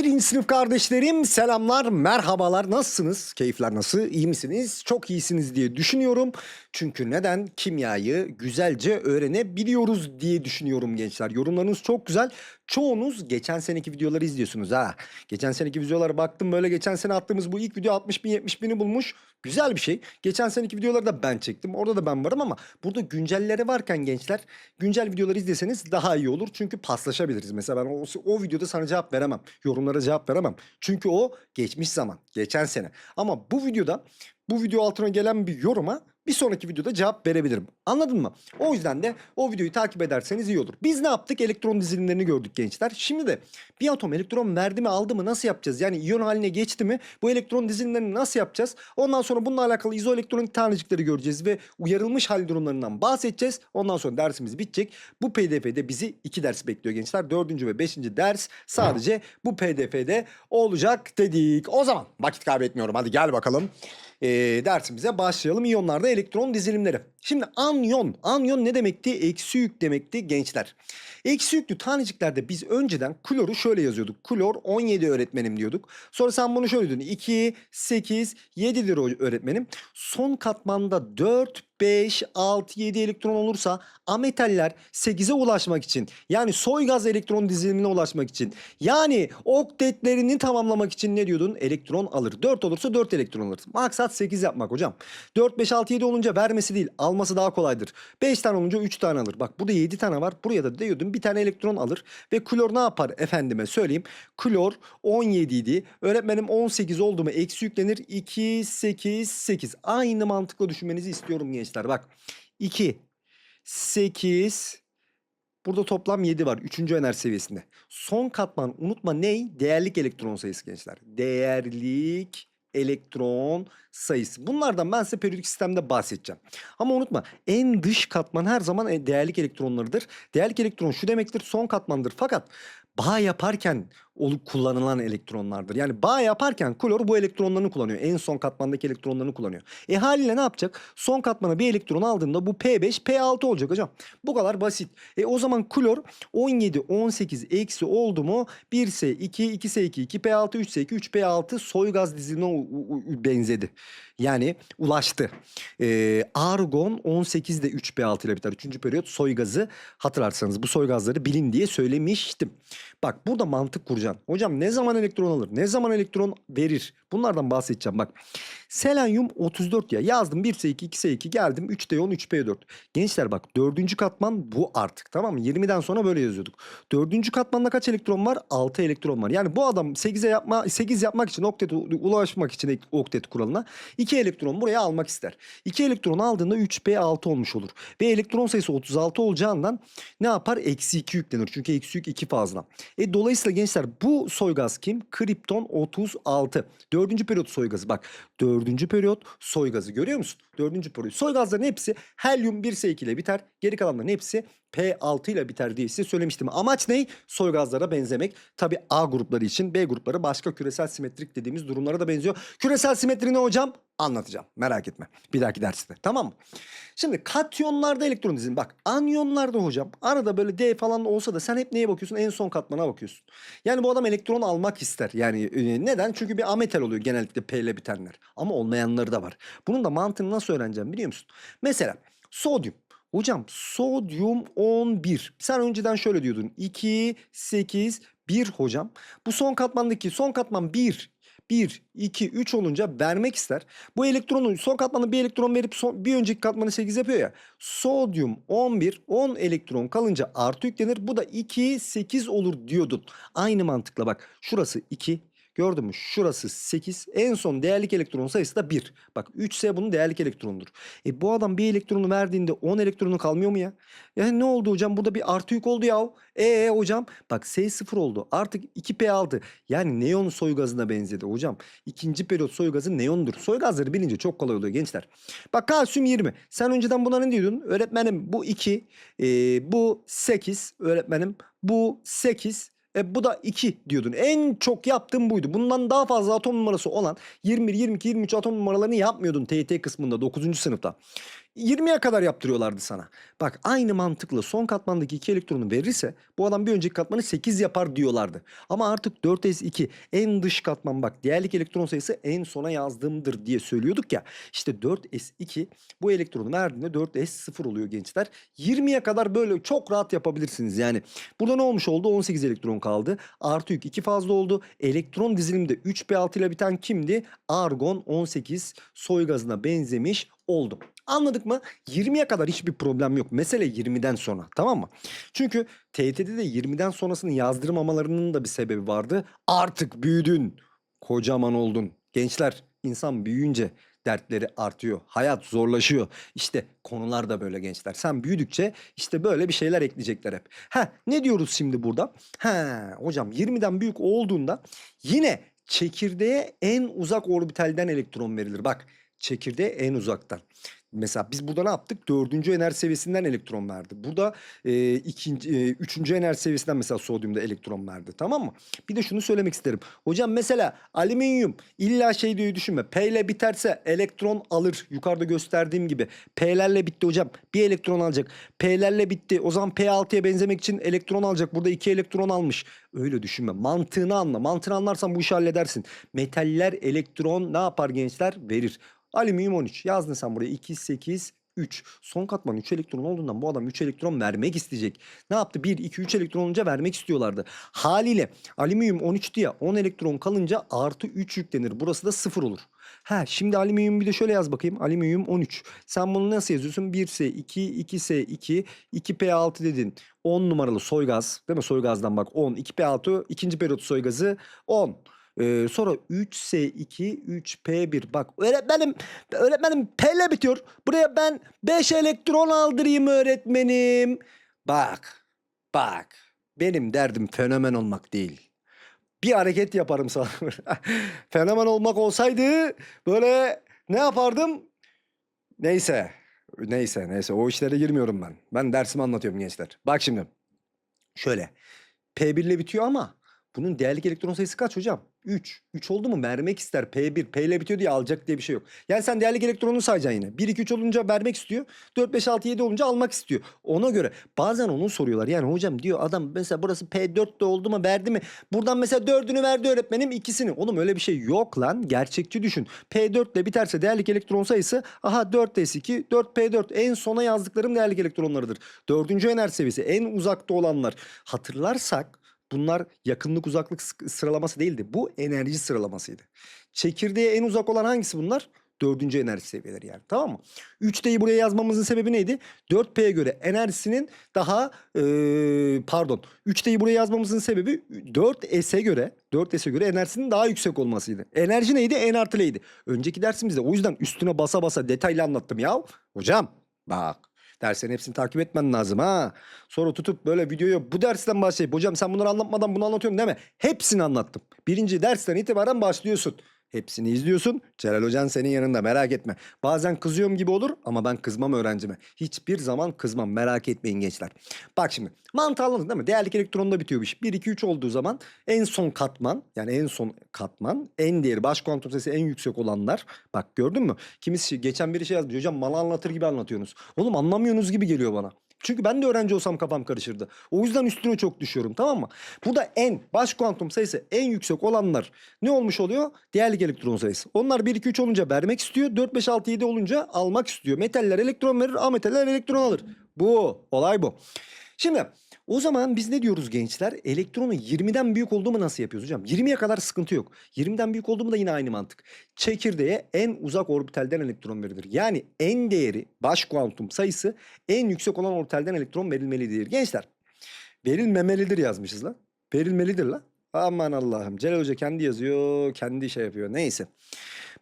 11. sınıf kardeşlerim selamlar, merhabalar. Nasılsınız? Keyifler nasıl? İyi misiniz? Çok iyisiniz diye düşünüyorum. Çünkü neden? Kimyayı güzelce öğrenebiliyoruz diye düşünüyorum gençler. Yorumlarınız çok güzel. Çoğunuz geçen seneki videoları izliyorsunuz ha. Geçen seneki videolara baktım böyle geçen sene attığımız bu ilk video 60 bin 70 bini bulmuş. Güzel bir şey. Geçen seneki videoları da ben çektim. Orada da ben varım ama burada güncelleri varken gençler güncel videoları izleseniz daha iyi olur. Çünkü paslaşabiliriz. Mesela ben o, o videoda sana cevap veremem. Yorumlara cevap veremem. Çünkü o geçmiş zaman. Geçen sene. Ama bu videoda bu video altına gelen bir yoruma bir sonraki videoda cevap verebilirim. Anladın mı? O yüzden de o videoyu takip ederseniz iyi olur. Biz ne yaptık? Elektron dizilimlerini gördük gençler. Şimdi de bir atom elektron verdi mi aldı mı nasıl yapacağız? Yani iyon haline geçti mi? Bu elektron dizilimlerini nasıl yapacağız? Ondan sonra bununla alakalı izoelektronik tanecikleri göreceğiz ve uyarılmış hal durumlarından bahsedeceğiz. Ondan sonra dersimiz bitecek. Bu pdf'de bizi iki ders bekliyor gençler. Dördüncü ve beşinci ders sadece bu pdf'de olacak dedik. O zaman vakit kaybetmiyorum. Hadi gel bakalım e, dersimize başlayalım. İyonlarda elektron dizilimleri. Şimdi anyon. Anyon ne demekti? Eksi yük demekti gençler. Eksi yüklü taneciklerde biz önceden kloru şöyle yazıyorduk. Klor 17 öğretmenim diyorduk. Sonra sen bunu şöyle diyordun. 2, 8, 7'dir o öğretmenim. Son katmanda 4, 5, 6, 7 elektron olursa ametaller 8'e ulaşmak için yani soy gaz elektron dizilimine ulaşmak için yani oktetlerini tamamlamak için ne diyordun? Elektron alır. 4 olursa 4 elektron alır. Maksat 8 yapmak hocam. 4, 5, 6, 7 olunca vermesi değil alması daha kolaydır. 5 tane olunca 3 tane alır. Bak burada 7 tane var. Buraya da diyordum bir tane elektron alır. Ve klor ne yapar efendime söyleyeyim. Klor 17 idi. Öğretmenim 18 oldu mu eksi yüklenir. 2, 8, 8. Aynı mantıkla düşünmenizi istiyorum gençler. Bak 2, 8, Burada toplam 7 var. Üçüncü enerji seviyesinde. Son katman unutma ney? Değerlik elektron sayısı gençler. Değerlik elektron sayısı. Bunlardan ben size periyodik sistemde bahsedeceğim. Ama unutma en dış katman her zaman e, değerlik elektronlarıdır. Değerlik elektron şu demektir son katmandır. Fakat bağ yaparken olup kullanılan elektronlardır. Yani bağ yaparken klor bu elektronlarını kullanıyor. En son katmandaki elektronlarını kullanıyor. E haliyle ne yapacak? Son katmana bir elektron aldığında bu P5, P6 olacak hocam. Bu kadar basit. E o zaman klor 17, 18 eksi oldu mu 1S2, 2S2, 2P6, 3S2, 3P6 soy gaz dizilimine benzedi. Yani ulaştı. E, argon 18 de 3P6 ile biter. Üçüncü periyot soy gazı hatırlarsanız bu soy gazları bilin diye söylemiştim. Bak burada mantık kuracaksın. Hocam ne zaman elektron alır? Ne zaman elektron verir? Bunlardan bahsedeceğim bak. Selenyum 34 ya yazdım 1S2 2S2 geldim 3D10 3P4. Gençler bak dördüncü katman bu artık tamam mı? 20'den sonra böyle yazıyorduk. Dördüncü katmanda kaç elektron var? 6 elektron var. Yani bu adam 8'e yapma 8 yapmak için oktet ulaşmak için oktet kuralına 2 elektron buraya almak ister. 2 elektron aldığında 3P6 olmuş olur. Ve elektron sayısı 36 olacağından ne yapar? Eksi 2 yüklenir. Çünkü eksi yük 2 fazla. E dolayısıyla gençler bu soygaz kim? Kripton 36. Dördüncü periyot soygazı bak. Dördüncü periyot soygazı görüyor musun? Dördüncü periyot soygazların hepsi helyum 1S2 ile biter. Geri kalanların hepsi P6 ile biter diye size söylemiştim. Amaç ne? Soygazlara benzemek. Tabi A grupları için B grupları başka küresel simetrik dediğimiz durumlara da benziyor. Küresel simetri ne hocam? Anlatacağım. Merak etme. Bir dahaki derste. Tamam mı? Şimdi katyonlarda elektron dizilimi. Bak anyonlarda hocam arada böyle D falan olsa da sen hep neye bakıyorsun? En son katmana bakıyorsun. Yani bu adam elektron almak ister. Yani e, neden? Çünkü bir ametal oluyor genellikle P ile bitenler. Ama olmayanları da var. Bunun da mantığını nasıl öğreneceğim biliyor musun? Mesela sodyum. Hocam sodyum 11. Sen önceden şöyle diyordun. 2, 8, 1 hocam. Bu son katmandaki son katman 1. 1, 2, 3 olunca vermek ister. Bu elektronu son katmanda bir elektron verip son, bir önceki katmanı 8 yapıyor ya. Sodyum 11, 10 elektron kalınca artı yüklenir. Bu da 2, 8 olur diyordun. Aynı mantıkla bak. Şurası 2, Gördün mü? Şurası 8. En son değerlik elektron sayısı da 1. Bak 3S bunun değerlik elektronudur. E bu adam bir elektronu verdiğinde 10 elektronu kalmıyor mu ya? Yani ne oldu hocam? Burada bir artı yük oldu ya. E hocam bak S 0 oldu. Artık 2P6. Yani neon soy gazına benzedi hocam. İkinci periyot soy gazı neondur. Soy gazları bilince çok kolay oluyor gençler. Bak kalsiyum 20. Sen önceden buna ne diyordun? Öğretmenim bu 2. E, bu 8. Öğretmenim bu 8. E, bu da 2 diyordun. En çok yaptığım buydu. Bundan daha fazla atom numarası olan 21, 22, 23 atom numaralarını yapmıyordun TYT kısmında 9. sınıfta. 20'ye kadar yaptırıyorlardı sana. Bak aynı mantıkla son katmandaki iki elektronu verirse bu adam bir önceki katmanı 8 yapar diyorlardı. Ama artık 4s2 en dış katman bak diğerlik elektron sayısı en sona yazdığımdır diye söylüyorduk ya. İşte 4s2 bu elektronu verdiğinde 4s0 oluyor gençler. 20'ye kadar böyle çok rahat yapabilirsiniz yani. Burada ne olmuş oldu? 18 elektron kaldı. Artı yük 2 fazla oldu. Elektron dizilimde 3p6 ile biten kimdi? Argon 18 soy gazına benzemiş oldu. Anladık mı? 20'ye kadar hiçbir problem yok. Mesele 20'den sonra tamam mı? Çünkü TYT'de de 20'den sonrasını yazdırmamalarının da bir sebebi vardı. Artık büyüdün. Kocaman oldun. Gençler insan büyüyünce dertleri artıyor. Hayat zorlaşıyor. İşte konular da böyle gençler. Sen büyüdükçe işte böyle bir şeyler ekleyecekler hep. Ha ne diyoruz şimdi burada? Ha hocam 20'den büyük olduğunda yine çekirdeğe en uzak orbitalden elektron verilir. Bak çekirdeğe en uzaktan. Mesela biz burada ne yaptık? Dördüncü enerji seviyesinden elektron verdi. Burada e, ikinci, e, üçüncü enerji seviyesinden mesela sodyumda elektron verdi. Tamam mı? Bir de şunu söylemek isterim. Hocam mesela alüminyum illa şey diye düşünme. P ile biterse elektron alır. Yukarıda gösterdiğim gibi. P'lerle bitti hocam. Bir elektron alacak. P'lerle bitti. O zaman P6'ya benzemek için elektron alacak. Burada iki elektron almış. Öyle düşünme. Mantığını anla. Mantığını anlarsan bu işi halledersin. Metaller elektron ne yapar gençler? Verir. Alüminyum 13. Yazdın sen buraya 2, 8, 3. Son katman 3 elektron olduğundan bu adam 3 elektron vermek isteyecek. Ne yaptı? 1, 2, 3 elektron olunca vermek istiyorlardı. Haliyle alüminyum 13 diye 10 elektron kalınca artı 3 yüklenir. Burası da 0 olur. Ha şimdi alüminyum bir de şöyle yaz bakayım. Alüminyum 13. Sen bunu nasıl yazıyorsun? 1S2, 2S2, 2P6 dedin. 10 numaralı soy gaz. Değil mi? Soy gazdan bak 10. 2P6 ikinci periyot soy gazı 10. Ee, sonra 3S2, 3P1. Bak öğretmenim, öğretmenim P ile bitiyor. Buraya ben 5 elektron aldırayım öğretmenim. Bak, bak. Benim derdim fenomen olmak değil. Bir hareket yaparım sana. fenomen olmak olsaydı böyle ne yapardım? Neyse. Neyse neyse o işlere girmiyorum ben. Ben dersimi anlatıyorum gençler. Bak şimdi. Şöyle. P1 ile bitiyor ama bunun değerlik elektron sayısı kaç hocam? 3. 3 oldu mu vermek ister. P1. P ile bitiyor diye alacak diye bir şey yok. Yani sen değerlik elektronunu sayacaksın yine. 1, 2, 3 olunca vermek istiyor. 4, 5, 6, 7 olunca almak istiyor. Ona göre bazen onu soruyorlar. Yani hocam diyor adam mesela burası P4 de oldu mu verdi mi? Buradan mesela 4'ünü verdi öğretmenim ikisini. Oğlum öyle bir şey yok lan. Gerçekçi düşün. P4 ile biterse değerlik elektron sayısı aha 4S2, 4P4 en sona yazdıklarım değerlik elektronlarıdır. Dördüncü enerji seviyesi en uzakta olanlar. Hatırlarsak Bunlar yakınlık uzaklık sı- sıralaması değildi. Bu enerji sıralamasıydı. Çekirdeğe en uzak olan hangisi bunlar? Dördüncü enerji seviyeleri yani tamam mı? 3D'yi buraya yazmamızın sebebi neydi? 4P'ye göre enerjisinin daha eee, pardon 3D'yi buraya yazmamızın sebebi 4S'e göre 4S'e göre enerjisinin daha yüksek olmasıydı. Enerji neydi? En artı L'ydi. Önceki dersimizde o yüzden üstüne basa basa detaylı anlattım ya. Hocam bak derslerin hepsini takip etmen lazım ha. Sonra tutup böyle videoyu bu dersten başlayıp hocam sen bunları anlatmadan bunu anlatıyorum deme. Hepsini anlattım. Birinci dersten itibaren başlıyorsun. Hepsini izliyorsun. Celal Hocan senin yanında merak etme. Bazen kızıyorum gibi olur ama ben kızmam öğrencime. Hiçbir zaman kızmam merak etmeyin gençler. Bak şimdi mantığı değil mi? Değerlik elektronda bitiyor bu iş. 1, 2, 3 olduğu zaman en son katman yani en son katman en değeri baş kuantum sayısı en yüksek olanlar. Bak gördün mü? Kimisi geçen biri şey yazmış hocam bana anlatır gibi anlatıyorsunuz. Oğlum anlamıyorsunuz gibi geliyor bana. Çünkü ben de öğrenci olsam kafam karışırdı. O yüzden üstüne çok düşüyorum tamam mı? Burada en baş kuantum sayısı en yüksek olanlar ne olmuş oluyor? Değerlik elektron sayısı. Onlar 1 2 3 olunca vermek istiyor. 4 5 6 7 olunca almak istiyor. Metaller elektron verir, ametaller elektron alır. Bu olay bu. Şimdi o zaman biz ne diyoruz gençler? Elektronu 20'den büyük olduğu mu nasıl yapıyoruz hocam? 20'ye kadar sıkıntı yok. 20'den büyük olduğu mu da yine aynı mantık. Çekirdeğe en uzak orbitalden elektron verilir. Yani en değeri baş kuantum sayısı en yüksek olan orbitalden elektron verilmelidir. Gençler verilmemelidir yazmışız lan. Verilmelidir lan. Aman Allah'ım. Celal Hoca kendi yazıyor, kendi şey yapıyor. Neyse.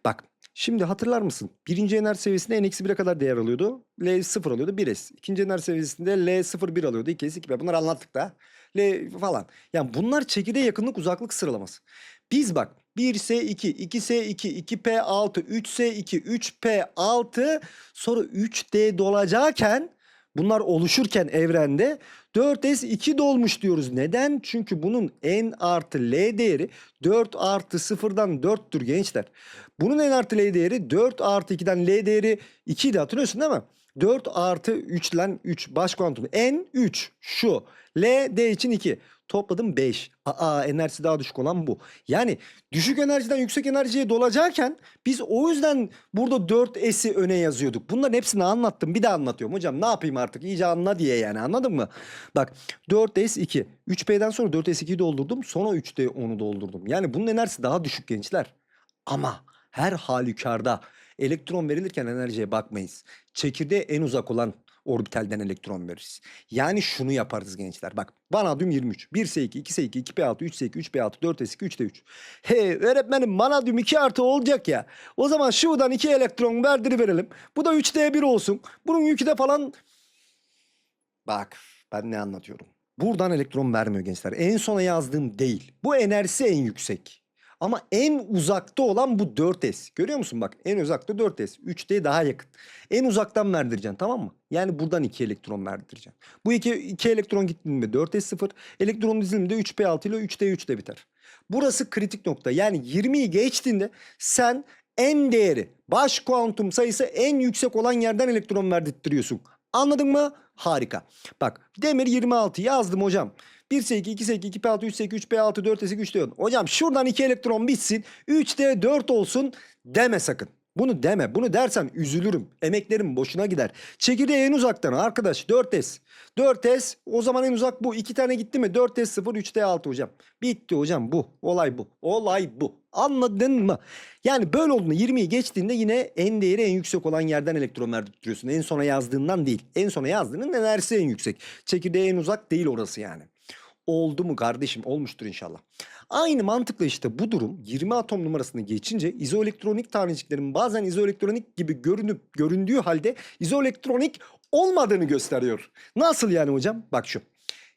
Bak şimdi hatırlar mısın? Birinci enerji seviyesinde n eksi 1'e kadar değer alıyordu. L 0 alıyordu 1s. İkinci enerji seviyesinde L 0 1 alıyordu 2s 2p. Bunları anlattık da. L falan. Yani bunlar çekirdeğe yakınlık uzaklık sıralaması. Biz bak 1S2, 2S2, 2P6, 3S2, 3P6 sonra 3D dolacakken bunlar oluşurken evrende 4S2 dolmuş diyoruz. Neden? Çünkü bunun n artı L değeri 4 artı 0'dan 4'tür gençler. Bunun n artı L değeri 4 artı 2'den L değeri 2 idi hatırlıyorsun değil mi? 4 artı 3 lan 3 baş kuantum. N 3 şu. L D için 2. Topladım 5. Aa enerjisi daha düşük olan bu. Yani düşük enerjiden yüksek enerjiye dolacakken biz o yüzden burada 4S'i öne yazıyorduk. Bunların hepsini anlattım. Bir daha anlatıyorum. Hocam ne yapayım artık iyice anla diye yani anladın mı? Bak 4S2. 3P'den sonra 4S2'yi doldurdum. Sonra 3D onu doldurdum. Yani bunun enerjisi daha düşük gençler. Ama her halükarda elektron verilirken enerjiye bakmayız. Çekirdeğe en uzak olan orbitalden elektron veririz. Yani şunu yaparız gençler. Bak vanadyum 23. 1S2, 2S2, 2P6, 3S2, 3P6, 4S2, 3D3. He öğretmenim vanadyum 2 artı olacak ya. O zaman şuradan 2 elektron verdiriverelim. Bu da 3D1 olsun. Bunun yükü de falan... Bak ben ne anlatıyorum. Buradan elektron vermiyor gençler. En sona yazdığım değil. Bu enerjisi en yüksek. Ama en uzakta olan bu 4S. Görüyor musun bak en uzakta 4S. 3D daha yakın. En uzaktan verdireceksin tamam mı? Yani buradan 2 elektron verdireceksin. Bu 2, 2 elektron gittiğinde 4S 0. Elektron diziliminde 3P6 ile 3D3 de biter. Burası kritik nokta. Yani 20'yi geçtiğinde sen en değeri baş kuantum sayısı en yüksek olan yerden elektron verdirtiyorsun. Anladın mı? Harika. Bak demir 26 yazdım hocam. 1S2, 2S2, 2P6, 3S2, 3P6, 4S2, 3D10. Hocam şuradan 2 elektron bitsin. 3D 4 olsun deme sakın. Bunu deme. Bunu dersen üzülürüm. Emeklerim boşuna gider. Çekirdeği en uzaktan arkadaş 4S. 4S o zaman en uzak bu. 2 tane gitti mi? 4S 0, 3D 6 hocam. Bitti hocam bu. Olay bu. Olay bu. Anladın mı? Yani böyle olduğunda 20'yi geçtiğinde yine en değeri en yüksek olan yerden elektron verdiriyorsun. En sona yazdığından değil. En sona yazdığının enerjisi en yüksek. Çekirdeğe en uzak değil orası yani. Oldu mu kardeşim? Olmuştur inşallah. Aynı mantıkla işte bu durum 20 atom numarasını geçince izoelektronik taneciklerin bazen izoelektronik gibi görünüp göründüğü halde izoelektronik olmadığını gösteriyor. Nasıl yani hocam? Bak şu.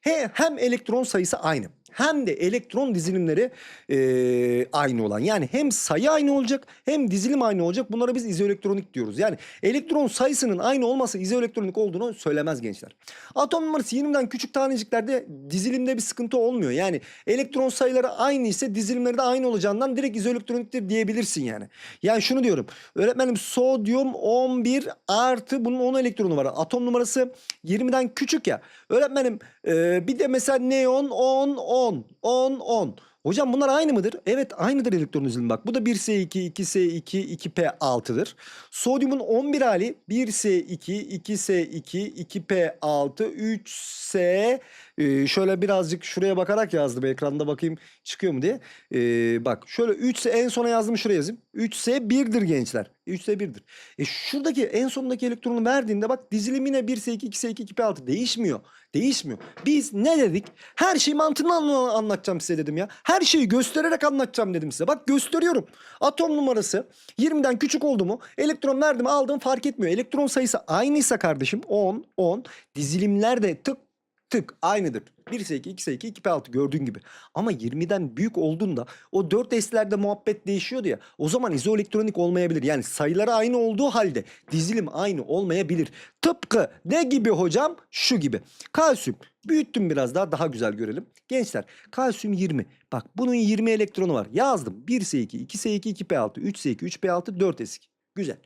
He, hem elektron sayısı aynı hem de elektron dizilimleri eee, aynı olan. Yani hem sayı aynı olacak hem dizilim aynı olacak. Bunlara biz izoelektronik diyoruz. Yani elektron sayısının aynı olması izoelektronik olduğunu söylemez gençler. Atom numarası 20'den küçük taneciklerde dizilimde bir sıkıntı olmuyor. Yani elektron sayıları aynı ise dizilimleri de aynı olacağından direkt izoelektroniktir diyebilirsin yani. Yani şunu diyorum. Öğretmenim sodyum 11 artı bunun 10 elektronu var. Atom numarası 20'den küçük ya. Öğretmenim e, bir de mesela neon 10 10 10 10. Hocam bunlar aynı mıdır? Evet aynıdır elektron dizilimi bak. Bu da 1S2, 2S2, 2P6'dır. Sodyumun 11 hali 1S2, 2S2, 2P6, 3S ee, şöyle birazcık şuraya bakarak yazdım ekranda bakayım çıkıyor mu diye. Ee, bak şöyle 3S en sona yazdım şuraya yazayım. 3S 1'dir gençler. 3S 1'dir. E şuradaki en sondaki elektronu verdiğinde bak dizilim yine 1S2, 2S2, 2P6 değişmiyor. Değişmiyor. Biz ne dedik? Her şeyi mantığını anla- anlatacağım size dedim ya. Her şeyi göstererek anlatacağım dedim size. Bak gösteriyorum. Atom numarası 20'den küçük oldu mu? Elektron verdim aldım fark etmiyor. Elektron sayısı aynıysa kardeşim 10, 10. Dizilimler de tık tık aynıdır. 1S2, 2S2, 2P6 gördüğün gibi. Ama 20'den büyük olduğunda o 4S'lerde muhabbet değişiyordu ya. O zaman izoelektronik olmayabilir. Yani sayıları aynı olduğu halde dizilim aynı olmayabilir. Tıpkı ne gibi hocam? Şu gibi. Kalsiyum. Büyüttüm biraz daha daha güzel görelim. Gençler kalsiyum 20. Bak bunun 20 elektronu var. Yazdım. 1S2, 2S2, 2P6, 3S2, 3P6, 4S2. Güzel.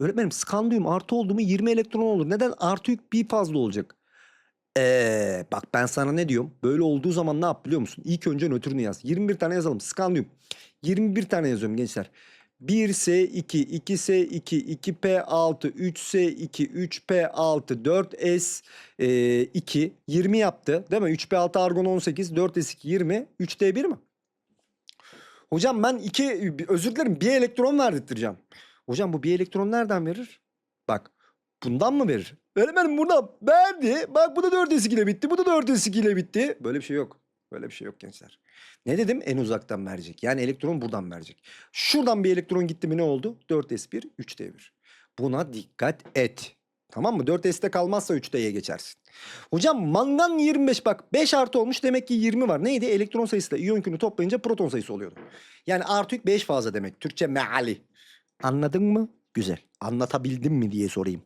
Öğretmenim skandiyum artı oldu mu 20 elektron olur. Neden? Artı yük bir fazla olacak. Ee, bak ben sana ne diyorum? Böyle olduğu zaman ne yap biliyor musun? İlk önce nötrünü yaz. 21 tane yazalım. Skandiyum. 21 tane yazıyorum gençler. 1S2, 2S2, 2P6, 3S2, 3P6, 4S2, 2, 20 yaptı. Değil mi? 3P6 argon 18, 4S2 20, 3D1 mi? Hocam ben iki, özür dilerim bir elektron verdirteceğim. Hocam bu bir elektron nereden verir? Bak bundan mı verir? Öğretmenim buradan verdi. Bak bu da 4S2 ile bitti. Bu da 4S2 ile bitti. Böyle bir şey yok. Böyle bir şey yok gençler. Ne dedim? En uzaktan verecek. Yani elektron buradan verecek. Şuradan bir elektron gitti mi ne oldu? 4S1, 3D1. Buna dikkat et. Tamam mı? 4S'te kalmazsa 3D'ye geçersin. Hocam mangan 25 bak 5 artı olmuş demek ki 20 var. Neydi? Elektron sayısıyla iyon yükünü toplayınca proton sayısı oluyordu. Yani artı yük 5 fazla demek. Türkçe meali. Anladın mı? Güzel. Anlatabildim mi diye sorayım.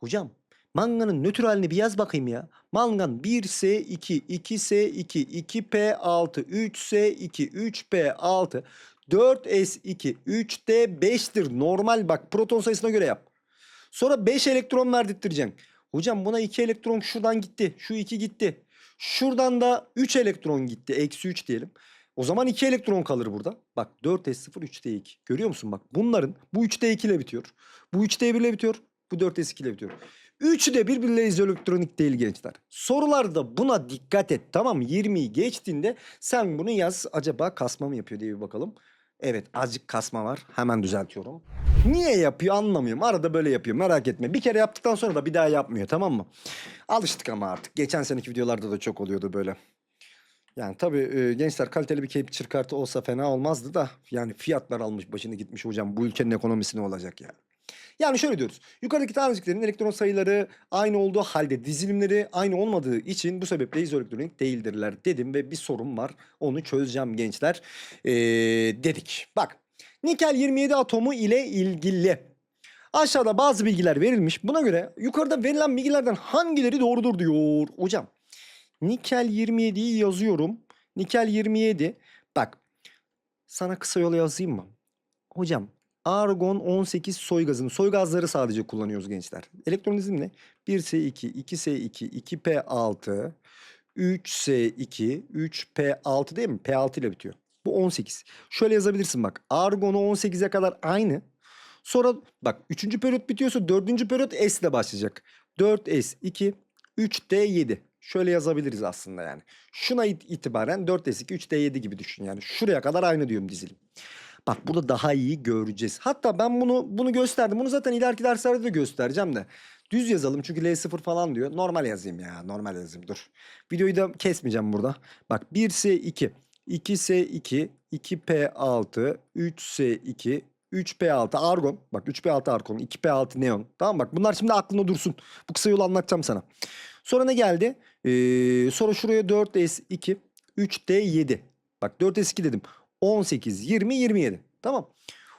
Hocam manganın nötr halini bir yaz bakayım ya. Mangan 1S2, 2S2, 2P6, 3S2, 3P6, 4S2, 3D5'tir. Normal bak proton sayısına göre yap. Sonra 5 elektron verdirttireceksin. Hocam buna 2 elektron şuradan gitti. Şu 2 gitti. Şuradan da 3 elektron gitti. Eksi 3 diyelim. O zaman 2 elektron kalır burada. Bak 4s0 3d2. Görüyor musun bak bunların bu 3d2 ile bitiyor. Bu 3d1 ile bitiyor. Bu 4s2 ile bitiyor. Üçü de birbirleriyle izoelektronik değil gençler. Sorularda buna dikkat et tamam mı? 20'yi geçtiğinde sen bunu yaz. Acaba kasma mı yapıyor diye bir bakalım. Evet azıcık kasma var. Hemen düzeltiyorum. Niye yapıyor anlamıyorum. Arada böyle yapıyor merak etme. Bir kere yaptıktan sonra da bir daha yapmıyor tamam mı? Alıştık ama artık. Geçen seneki videolarda da çok oluyordu böyle. Yani tabii e, gençler kaliteli bir capture kartı olsa fena olmazdı da yani fiyatlar almış başını gitmiş hocam bu ülkenin ekonomisi ne olacak yani? Yani şöyle diyoruz. Yukarıdaki taneciklerin elektron sayıları aynı olduğu halde dizilimleri aynı olmadığı için bu sebeple izoelektronik değildirler dedim ve bir sorun var. Onu çözeceğim gençler ee, dedik. Bak nikel 27 atomu ile ilgili aşağıda bazı bilgiler verilmiş. Buna göre yukarıda verilen bilgilerden hangileri doğrudur diyor hocam. Nikel 27'yi yazıyorum. Nikel 27. Bak sana kısa yol yazayım mı? Hocam argon 18 soy gazını. Soy gazları sadece kullanıyoruz gençler. Elektronizm ne? 1S2, 2S2, 2P6, 3S2, 3P6 değil mi? P6 ile bitiyor. Bu 18. Şöyle yazabilirsin bak. Argon'u 18'e kadar aynı. Sonra bak 3. periyot bitiyorsa 4. periyot S ile başlayacak. 4S2, 3D7. Şöyle yazabiliriz aslında yani. Şuna it- itibaren 4S2, 3D7 gibi düşün yani. Şuraya kadar aynı diyorum dizilim. Bak burada daha iyi göreceğiz. Hatta ben bunu bunu gösterdim. Bunu zaten ileriki derslerde de göstereceğim de. Düz yazalım çünkü L0 falan diyor. Normal yazayım ya. Normal yazayım dur. Videoyu da kesmeyeceğim burada. Bak 1S2, 2S2, 2P6, 3S2, 3P6 argon. Bak 3P6 argon, 2P6 neon. Tamam bak bunlar şimdi aklında dursun. Bu kısa yolu anlatacağım sana. Sonra ne geldi? Ee, sonra şuraya 4S2, 3D7. Bak 4S2 dedim. 18, 20, 27. Tamam.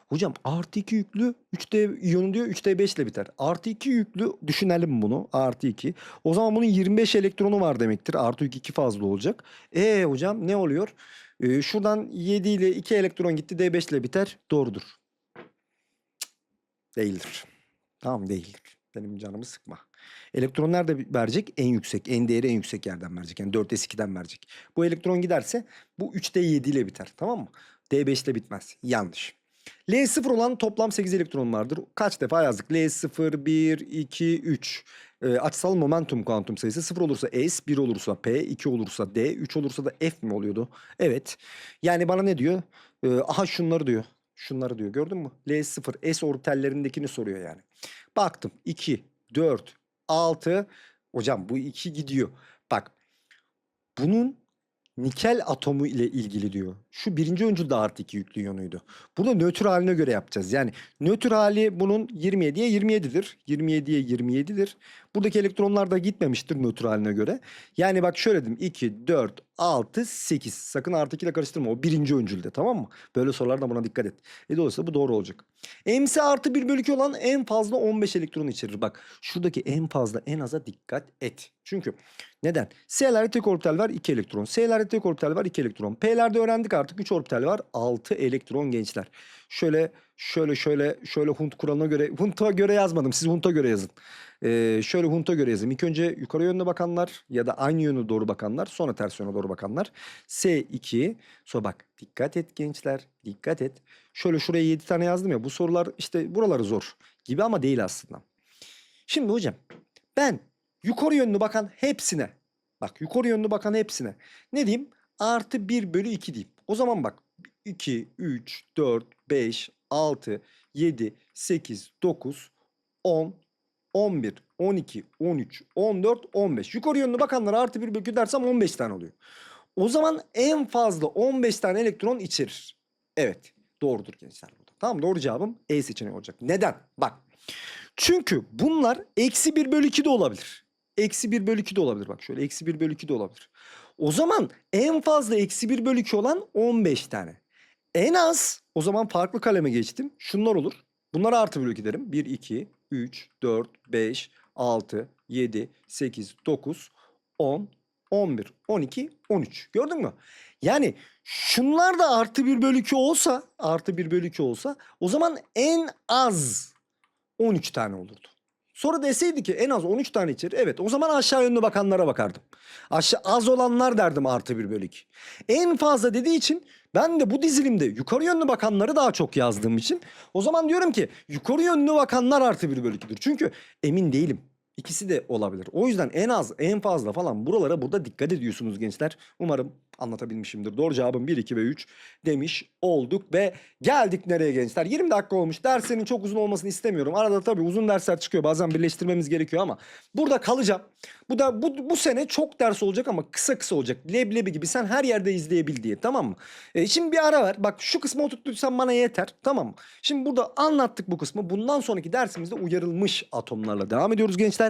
Hocam artı 2 yüklü 3D iyonu diyor 3D5 ile biter. Artı 2 yüklü düşünelim bunu. Artı 2. O zaman bunun 25 elektronu var demektir. Artı yük 2 fazla olacak. E hocam ne oluyor? Ee, şuradan 7 ile 2 elektron gitti. D5 ile biter. Doğrudur. Değildir. Tamam değildir. Benim canımı sıkma. Elektron nerede verecek? En yüksek. En değeri en yüksek yerden verecek. Yani 4S2'den verecek. Bu elektron giderse bu 3D7 ile biter. Tamam mı? D5 ile bitmez. Yanlış. L0 olan toplam 8 elektron vardır. Kaç defa yazdık? L0, 1, 2, 3. Ee, açısal momentum kuantum sayısı 0 olursa S, 1 olursa P, 2 olursa D, 3 olursa da F mi oluyordu? Evet. Yani bana ne diyor? Ee, aha şunları diyor. Şunları diyor. Gördün mü? L0, S orbitallerindekini soruyor yani. Baktım. 2, 4, 6. Hocam bu 2 gidiyor. Bak. Bunun nikel atomu ile ilgili diyor. Şu birinci öncül de artı 2 yüklü iyonuydu. Bunu nötr haline göre yapacağız. Yani nötr hali bunun 27'ye 27'dir. 27'ye 27'dir. Buradaki elektronlar da gitmemiştir nötr haline göre. Yani bak şöyle dedim. 2, 4, 6, 8. Sakın artı 2 ile karıştırma. O birinci öncülde tamam mı? Böyle sorularda buna dikkat et. E dolayısıyla bu doğru olacak. MC artı 1 bölü 2 olan en fazla 15 elektron içerir. Bak şuradaki en fazla en aza dikkat et. Çünkü neden? S'lerde tek orbital var 2 elektron. S'lerde tek orbital var 2 elektron. P'lerde öğrendik artık 3 orbital var 6 elektron gençler. Şöyle şöyle şöyle şöyle Hunt kuralına göre Hunt'a göre yazmadım. Siz Hunt'a göre yazın. Ee, şöyle Hunt'a göre yazayım. İlk önce yukarı yönde bakanlar ya da aynı yöne doğru bakanlar sonra ters yöne doğru bakanlar. S2 sonra bak dikkat et gençler dikkat et. Şöyle şuraya 7 tane yazdım ya bu sorular işte buraları zor gibi ama değil aslında. Şimdi hocam ben yukarı yönlü bakan hepsine bak yukarı yönlü bakan hepsine ne diyeyim? Artı 1 bölü 2 diyeyim. O zaman bak 2, 3, 4, 5, 6, 7, 8, 9, 10, 11, 12, 13, 14, 15. Yukarı yönlü bakanlara artı 1 bölü 2 dersem 15 tane oluyor. O zaman en fazla 15 tane elektron içerir. Evet doğrudur gençler burada. Tamam doğru cevabım E seçeneği olacak. Neden? Bak. Çünkü bunlar eksi 1 bölü 2 de olabilir. Eksi 1 bölü 2 de olabilir. Bak şöyle eksi 1 bölü 2 de olabilir. O zaman en fazla eksi 1 bölü 2 olan 15 tane. En az o zaman farklı kaleme geçtim. Şunlar olur. Bunlara artı bölü 2 derim. 1, 2, 3, 4, 5, 6, 7, 8, 9, 10, 11, 12, 13. Gördün mü? Yani şunlar da artı 1 bölü 2 olsa, artı 1 bölü 2 olsa o zaman en az 13 tane olurdu. Sonra deseydi ki en az 13 tane içerir. Evet o zaman aşağı yönlü bakanlara bakardım. Aşağı, az olanlar derdim artı 1 bölü 2. En fazla dediği için ben de bu dizilimde yukarı yönlü bakanları daha çok yazdığım için o zaman diyorum ki yukarı yönlü bakanlar artı 1 bölü 2'dir. Çünkü emin değilim. İkisi de olabilir. O yüzden en az en fazla falan buralara burada dikkat ediyorsunuz gençler. Umarım anlatabilmişimdir. Doğru cevabım 1, 2 ve 3 demiş olduk ve geldik nereye gençler? 20 dakika olmuş. Derslerin çok uzun olmasını istemiyorum. Arada tabii uzun dersler çıkıyor. Bazen birleştirmemiz gerekiyor ama burada kalacağım. Bu da bu, bu sene çok ders olacak ama kısa kısa olacak. Leblebi gibi sen her yerde izleyebil diye tamam mı? E, şimdi bir ara ver. Bak şu kısmı oturttuysan bana yeter. Tamam mı? Şimdi burada anlattık bu kısmı. Bundan sonraki dersimizde uyarılmış atomlarla devam ediyoruz gençler.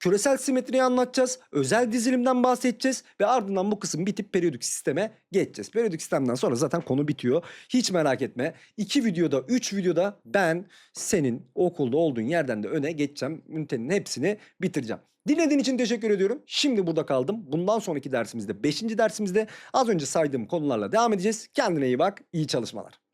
Küresel simetriyi anlatacağız. Özel dizilimden bahsedeceğiz. Ve ardından bu kısım bitip periyodik sisteme geçeceğiz. Periyodik sistemden sonra zaten konu bitiyor. Hiç merak etme. İki videoda, üç videoda ben senin okulda olduğun yerden de öne geçeceğim. Ünitenin hepsini bitireceğim. Dinlediğin için teşekkür ediyorum. Şimdi burada kaldım. Bundan sonraki dersimizde, 5. dersimizde az önce saydığım konularla devam edeceğiz. Kendine iyi bak, iyi çalışmalar.